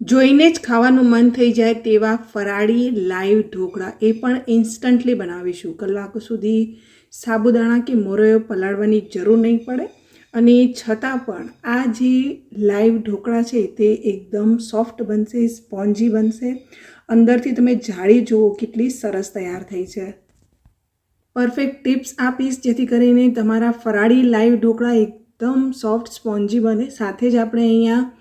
જોઈને જ ખાવાનું મન થઈ જાય તેવા ફરાળી લાઈવ ઢોકળા. એ પણ ઇન્સ્ટન્ટલી બનાવીશું. કલાકો સુધી સાબુદાણા કે મોરયો પલાળવાની જરૂર નહીં પડે. અને છતાં પણ આ જે લાઈવ ઢોકળા છે તે એકદમ સોફ્ટ બનશે, સ્પોન્જી બનશે. અંદરથી તમે જાળી જુઓ કેટલી સરસ તૈયાર થઈ છે. પરફેક્ટ ટિપ્સ આપીશ જેથી કરીને તમારા ફરાળી લાઈવ ઢોકળા એકદમ સોફ્ટ, સ્પોન્જી બને. સાથે જ આપણે અહીંયા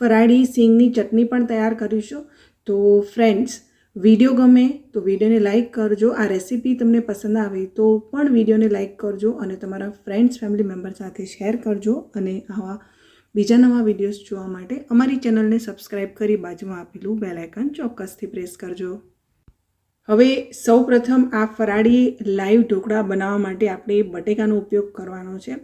ફરાળી સિંગની ચટણી પણ તૈયાર કરીશું. તો ફ્રેન્ડ્સ વીડિયો ગમે તો વિડીયોને લાઇક કરજો. આ રેસીપી તમને પસંદ આવે તો પણ વિડીયોને લાઇક કરજો અને તમારા ફ્રેન્ડ્સ ફેમિલી મેમ્બર સાથે શેર કરજો અને આવા બીજા નવા વિડીયોઝ જોવા માટે અમારી ચેનલને સબસ્ક્રાઈબ કરી બાજુમાં આપેલું બેલાઇકન ચોક્કસથી પ્રેસ કરજો. હવે સૌ પ્રથમ આ ફરાળી લાઈવ ઢોકળા બનાવવા માટે આપણે બટેકાનો ઉપયોગ કરવાનો છે.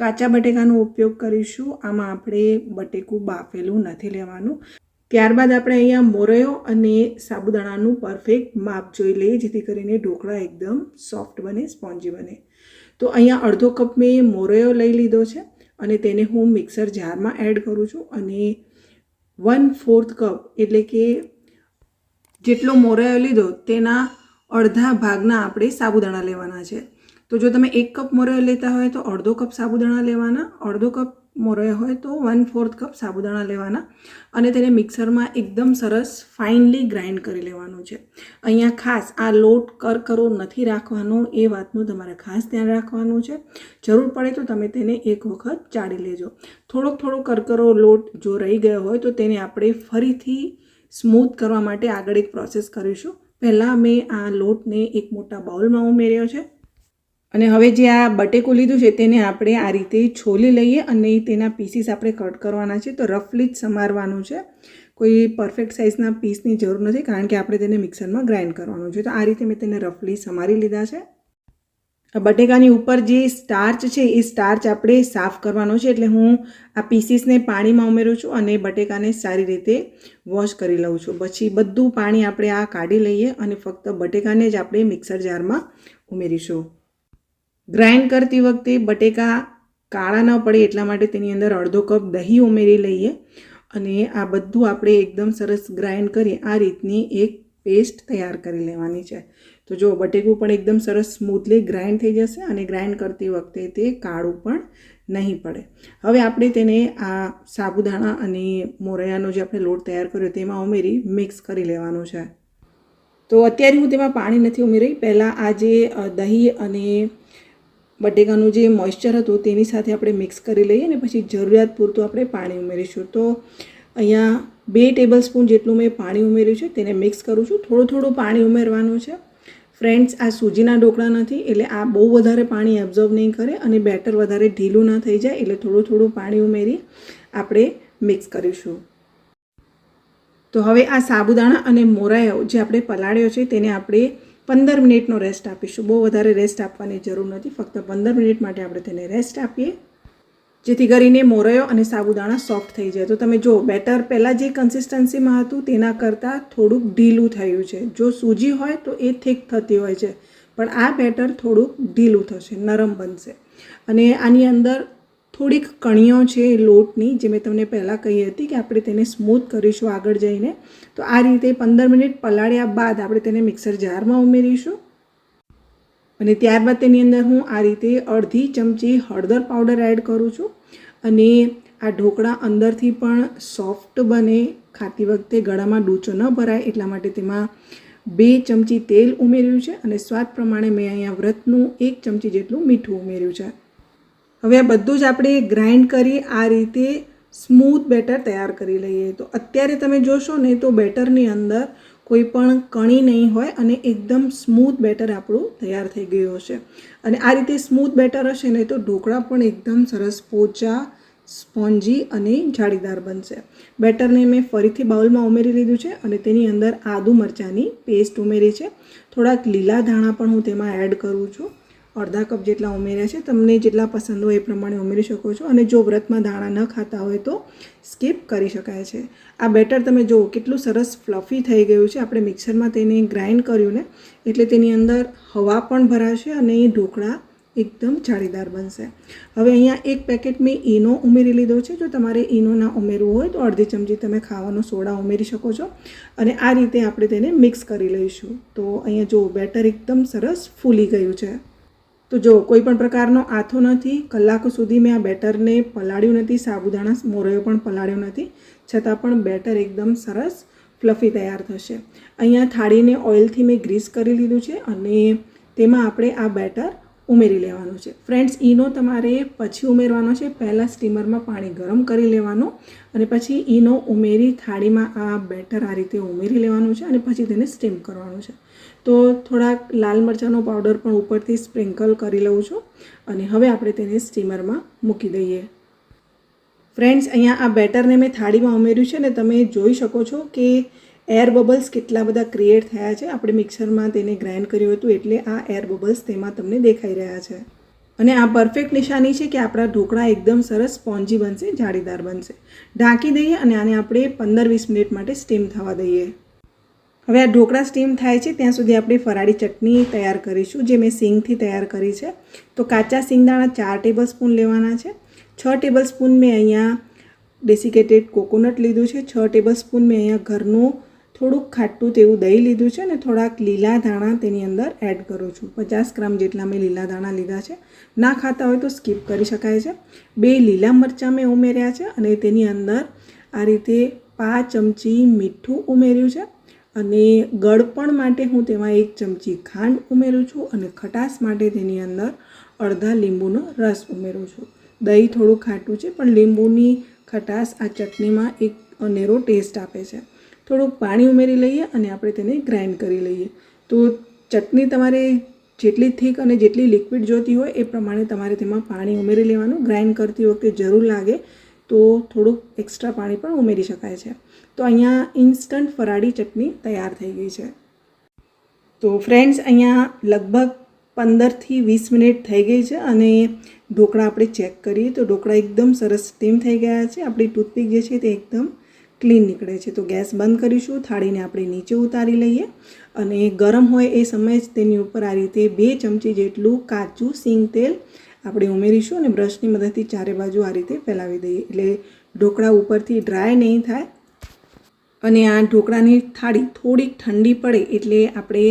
કાચા બટેકાનો ઉપયોગ કરીશું. આમાં આપણે બટેકું બાફેલું નથી લેવાનું. ત્યારબાદ આપણે અહીંયા મોરયો અને સાબુદાણાનું પરફેક્ટ માપ જોઈ લઈએ, જેથી કરીને ઢોકળા એકદમ સોફ્ટ બને, સ્પોન્જી બને. તો અહીંયા અડધો કપ મેં મોરયો લઈ લીધો છે અને તેને હું મિક્સર જારમાં એડ કરું છું અને વન ફોર્થ કપ એટલે કે જેટલો મોરયો લીધો તેના અડધા ભાગના આપણે સાબુદાણા લેવાના છે. તો જો તમે એક કપ મોરયો લેતા હોય તો અડધો કપ સાબુદાણા લેવાના, અડધો કપ મોરયો હોય તો વન ફોર્થ કપ સાબુદાણા લેવાના અને તેને મિક્સરમાં એકદમ સરસ ફાઇનલી ગ્રાઇન્ડ કરી લેવાનું છે. અહીંયા ખાસ આ લોટ કરકરો નથી રાખવાનો, એ વાતનું તમારે ખાસ ધ્યાન રાખવાનું છે. જરૂર પડે તો તમે તેને એક વખત ચાળી લેજો. થોડોક થોડો કરકરો લોટ જો રહી ગયો હોય તો તેને આપણે ફરીથી સ્મૂથ કરવા માટે આગળ એક પ્રોસેસ કરીશું. પહેલાં મેં આ લોટને એક મોટા બાઉલમાં ઉમેર્યો છે. અને હવે જે આ બટેકો લીધું છે તેને આપણે આ રીતે છોલી લઈએ અને તેના પીસીસ આપણે કટ કરવાના છે. તો રફલી જ સમારવાનું છે. કોઈ પરફેક્ટ સાઇઝના પીસની જરૂર નથી, કારણ કે આપણે તેને મિક્સરમાં ગ્રાઇન્ડ કરવાનું છે. તો આ રીતે મેં તેને રફલી સમારી લીધા છે. બટેકાની ઉપર જે સ્ટાર્ચ છે, એ સ્ટાર્ચ આપણે સાફ કરવાનો છે, એટલે હું આ પીસીસને પાણીમાં ઉમેરું છું અને બટેકાને સારી રીતે વોશ કરી લઉં છું. પછી બધું પાણી આપણે આ કાઢી લઈએ અને ફક્ત બટેકાને જ આપણે મિક્સર જારમાં ઉમેરીશું. ગ્રાઇન્ડ કરતી વખતે બટેકા કાળા ન પડે એટલા માટે તેની અંદર અડધો કપ દહીં ઉમેરી લઈએ અને આ બધું આપણે એકદમ સરસ ગ્રાઇન્ડ કરી આ રીતની એક પેસ્ટ તૈયાર કરી લેવાની છે. તો જો બટેકું પણ એકદમ સરસ સ્મૂથલી ગ્રાઇન્ડ થઈ જશે અને ગ્રાઇન્ડ કરતી વખતે તે કાળું પણ નહીં પડે. હવે આપણે તેને આ સાબુદાણા અને મોરૈયાનો જે આપણે લોટ તૈયાર કર્યો તેમાં ઉમેરી મિક્સ કરી લેવાનું છે. તો અત્યારે હું તેમાં પાણી નથી ઉમેરી. પહેલાં આ જે દહીં અને બટેકાનું જે મોઇશ્ચર હતું તેની સાથે આપણે મિક્સ કરી લઈએ અને પછી જરૂરિયાત પૂરતું આપણે પાણી ઉમેરીશું. તો અહીંયા બે ટેબલ સ્પૂન જેટલું મેં પાણી ઉમેર્યું છે તેને મિક્સ કરું છું. થોડું થોડું પાણી ઉમેરવાનું છે. ફ્રેન્ડ્સ, આ સૂજીના ઢોકળા નથી, એટલે આ બહુ વધારે પાણી એબ્ઝોર્વ નહીં કરે અને બેટર વધારે ઢીલું ના થઈ જાય, એટલે થોડું થોડું પાણી ઉમેરી આપણે મિક્સ કરીશું. તો હવે આ સાબુદાણા અને મોરાયો જે આપણે પલાળ્યો છે, તેને આપણે પંદર મિનિટનો રેસ્ટ આપીશું. બહુ વધારે રેસ્ટ આપવાની જરૂર નથી, ફક્ત પંદર મિનિટ માટે આપણે તેને રેસ્ટ આપીએ. જેથી કરીને મોરયો અને સાબુદાણા સોફ્ટ થઈ જાય. તો તમે જો, બેટર પહેલાં જે કન્સિસ્ટન્સીમાં હતું તેના કરતાં થોડુંક ઢીલું થયું છે. જો સૂજી હોય તો એ થીક થતી હોય છે, પણ આ બેટર થોડુંક ઢીલું થશે, નરમ બનશે. અને આની અંદર થોડીક કણીઓ છે લોટની, જે મેં તમને પહેલાં કહી હતી કે આપણે તેને સ્મૂથ કરીશું આગળ જઈને. તો આ રીતે પંદર મિનિટ પલાળ્યા બાદ આપણે તેને મિક્સર જારમાં ઉમેરીશું. અને ત્યારબાદ તેની અંદર હું આ રીતે અડધી ચમચી હળદર પાવડર એડ કરું છું અને આ ઢોકળા અંદરથી પણ સોફ્ટ બને. ખાતી વખતે ગળામાં ડૂચો ન ભરાય એટલા માટે તેમાં બે ચમચી તેલ ઉમેર્યું છે અને સ્વાદ પ્રમાણે મેં અહીંયા વ્રતનું એક ચમચી જેટલું મીઠું ઉમેર્યું છે. હવે આ બધું જ આપણે ગ્રાઇન્ડ કરી આ રીતે સ્મૂથ બેટર તૈયાર કરી લઈએ. તો અત્યારે તમે જોશો ને તો બેટરની અંદર કોઈ પણ કણી નહીં હોય અને એકદમ સ્મૂથ બેટર આપણું તૈયાર થઈ ગયું હશે. અને આ રીતે સ્મૂથ બેટર હશે ને તો ઢોકળા પણ એકદમ સરસ પોચા, સ્પોન્જી અને જાળીદાર બનશે. બેટરને મેં ફરીથી બાઉલમાં ઉમેરી લીધું છે અને તેની અંદર આદુ મરચાંની પેસ્ટ ઉમેરી છે. થોડાક લીલા ધાણા પણ હું તેમાં એડ કરું છું. અડધા કપ જેટલા ઉમેર્યા છે. તમને જેટલા પસંદ હોય એ પ્રમાણે ઉમેરી શકો છો અને જો વ્રતમાં દાણા ન ખાતા હોય તો સ્કીપ કરી શકાય છે. આ બેટર તમે જુઓ કેટલું સરસ ફ્લફી થઈ ગયું છે. આપણે મિક્સરમાં તેને ગ્રાઇન્ડ કર્યું ને એટલે તેની અંદર હવા પણ ભરાશે અને એ ઢોકળા એકદમ જાળીદાર બનશે. હવે અહીંયા એક પેકેટ મેં ઈનો ઉમેરી લીધો છે. જો તમારે ઈનો ના ઉમેરવું હોય તો અડધી ચમચી તમે ખાવાનો સોડા ઉમેરી શકો છો અને આ રીતે આપણે તેને મિક્સ કરી લઈશું. તો અહીંયા જો બેટર એકદમ સરસ ફૂલી ગયું છે. તો જો કોઈ પણ પ્રકારનો આથો નથી, કલાકો સુધી મેં આ બેટરને પલાળ્યું નથી, સાબુદાણા મોરયો પણ પલાળ્યો નથી, છતાં પણ બેટર એકદમ સરસ, ફ્લફી તૈયાર થશે. અહીંયા થાળીને ઓઇલથી મેં ગ્રીસ કરી લીધું છે અને તેમાં આપણે આ બેટર ઉમેરી લેવાનું છે. ફ્રેન્ડ્સ ઈનો તમારે પછી ઉમેરવાનો છે. પહેલાં સ્ટીમરમાં પાણી ગરમ કરી લેવાનું અને પછી ઈનો ઉમેરી થાળીમાં આ બેટર આ રીતે ઉમેરી લેવાનું છે અને પછી તેને સ્ટીમ કરવાનું છે. તો થોડાક લાલ મરચાંનો પાવડર પણ ઉપરથી સ્પ્રિંકલ કરી લઉં છું અને હવે આપણે તેને સ્ટીમરમાં મૂકી દઈએ. ફ્રેન્ડ્સ અહીંયા આ બેટરને મેં થાળીમાં ઉમેર્યું છે ને તમે જોઈ શકો છો કે એર બબલ્સ કેટલા બધા ક્રિએટ થયા છે? આપણે મિક્સરમાં તેને ગ્રાઇન્ડ કર્યું હતું એટલે આ એર બબલ્સ તેમાં તમને દેખાઈ રહ્યા છે. અને આ પરફેક્ટ નિશાની છે કે આપણા ઢોકળા એકદમ સરસ સ્પોન્જી બનશે, જાળીદાર બનશે. ઢાંકી દઈએ અને આને આપણે પંદર વીસ મિનિટ માટે સ્ટીમ થવા દઈએ. હવે આ ઢોકળા સ્ટીમ થાય છે, ત્યાં સુધી આપણે ફરાળી ચટણી તૈયાર કરીશું, જે મેં સિંગથી તૈયાર કરી છે. તો કાચા સિંગદાણા ચાર ટેબલ સ્પૂન લેવાના છે. છ ટેબલ સ્પૂન મેં અહીંયા ડેસિકેટેડ કોકોનટ લીધું છે. છ ટેબલ સ્પૂન મેં અહીંયા ઘરનું થોડુંક ખાટું તેવું દહીં લીધું છે અને થોડાક લીલા ધાણા તેની અંદર એડ કરું છું. પચાસ ગ્રામ જેટલા મેં લીલા ધાણા લીધા છે. ના ખાતા હોય તો સ્કીપ કરી શકાય છે. બે લીલા મરચાં મેં ઉમેર્યા છે અને તેની અંદર આ રીતે પાંચ ચમચી મીઠું ઉમેર્યું છે અને ગળપણ માટે હું તેમાં એક ચમચી ખાંડ ઉમેરું છું અને ખટાશ માટે તેની અંદર અડધા લીંબુનો રસ ઉમેરું છું. દહીં થોડું ખાટું છે પણ લીંબુની ખટાશ આ ચટણીમાં એક અનેરો ટેસ્ટ આપે છે. થોડુંક પાણી ઉમેરી લઈએ અને આપણે તેને ગ્રાઇન્ડ કરી લઈએ. તો ચટણી તમારે જેટલી થીક અને જેટલી લિક્વિડ જોતી હોય એ પ્રમાણે તમારે તેમાં પાણી ઉમેરી લેવાનું, ગ્રાઇન્ડ કરતી વખતે જરૂર લાગે તો થોડુંક એક્સ્ટ્રા પાણી પણ ઉમેરી શકાય છે. તો અહીંયા ઇન્સ્ટન્ટ ફરાળી ચટણી તૈયાર થઈ ગઈ છે. તો ફ્રેન્ડ્સ અહીંયા લગભગ પંદરથી વીસ મિનિટ થઈ ગઈ છે અને ઢોકળા આપણે ચેક કરીએ તો ઢોકળા એકદમ સરસ સ્ટીમ થઈ ગયા છે. આપણી ટૂથપીક જે છે તે એકદમ ક્લીન નીકળે છે. તો ગેસ બંધ કરીશું, થાળીને આપણે નીચે ઉતારી લઈએ અને ગરમ હોય એ સમયે જ તેની ઉપર આ રીતે બે ચમચી જેટલું કાચું સિંગ તેલ આપણે ઉમેરીશું અને બ્રશની મદદથી ચારે બાજુ આ રીતે ફેલાવી દઈએ. એટલે ઢોકળા ઉપરથી ડ્રાય નહીં થાય અને આ ઢોકળાની થાળી થોડીક ઠંડી પડે એટલે આપણે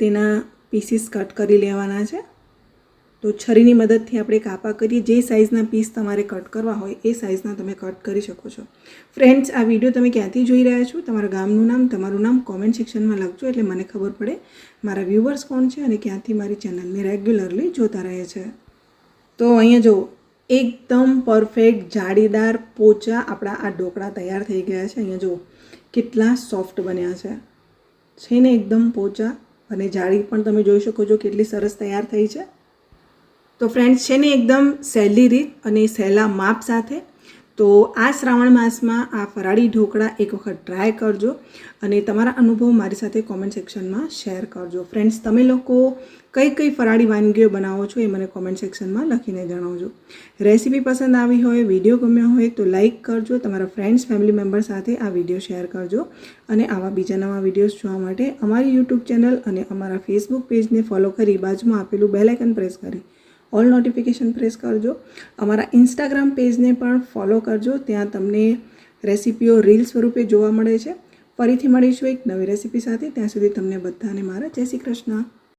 તેના પીસીસ કટ કરી લેવાના છે. તો છરીની મદદથી આપણે કાપા કરીએ. જે સાઇઝના પીસ તમારે કટ કરવા હોય, એ સાઇઝના તમે કટ કરી શકો છો. ફ્રેન્ડ્સ આ વીડિયો તમે ક્યાંથી જોઈ રહ્યા છો? તમારા ગામનું નામ, તમારું નામ કોમેન્ટ સેક્શનમાં લખજો, એટલે મને ખબર પડે મારા વ્યૂવર્સ કોણ છે અને ક્યાંથી મારી ચેનલને રેગ્યુલરલી જોતા રહે છે. તો અહીંયા જો એકદમ પરફેક્ટ જાળીદાર પોચા આપણા આ ઢોકળા તૈયાર થઈ ગયા છે. અહીંયા જો કેટલા સોફ્ટ બન્યા છે. છે ને એકદમ પોચા અને જાળી પણ તમે જોઈ શકો છો કેટલી સરસ તૈયાર થઈ છે. તો ફ્રેન્ડ્સ છે ને એકદમ સહેલી રીત અને સહેલા માપ સાથે. તો આ શ્રાવણ માસમાં આ ફરાળી ઢોકળા એક વખત ટ્રાય કરજો અને તમારા અનુભવ મારી સાથે કોમેન્ટ સેક્શનમાં શેર કરજો. ફ્રેન્ડ્સ તમે લોકો કઈ કઈ ફરાળી વાનગીઓ બનાવો છો એ મને કોમેન્ટ સેક્શનમાં લખીને જણાવજો. રેસીપી પસંદ આવી હોય વીડિયો ગમ્યો હોય તો લાઇક કરજો, તમારા ફ્રેન્ડ્સ ફેમિલી મેમ્બર સાથે આ વીડિયો શેર કરજો અને આવા બીજા નવા વિડીયોઝ જોવા માટે અમારી યુટ્યુબ ચેનલ અને અમારા ફેસબુક પેજને ફોલો કરી બાજુમાં આપેલું બેલાઇકન પ્રેસ કરી. ઓલ નોટિફિકેશન પ્રેસ કરજો. અમારા ઇન્સ્ટાગ્રામ પેજને પણ ફોલો કરજો. ત્યાં તમને રેસીપીઓ રીલ સ્વરૂપે જોવા મળે છે. ફરીથી મળીશું એક નવી રેસીપી સાથે. ત્યાં સુધી તમને બધાને મારા જય શ્રી કૃષ્ણ.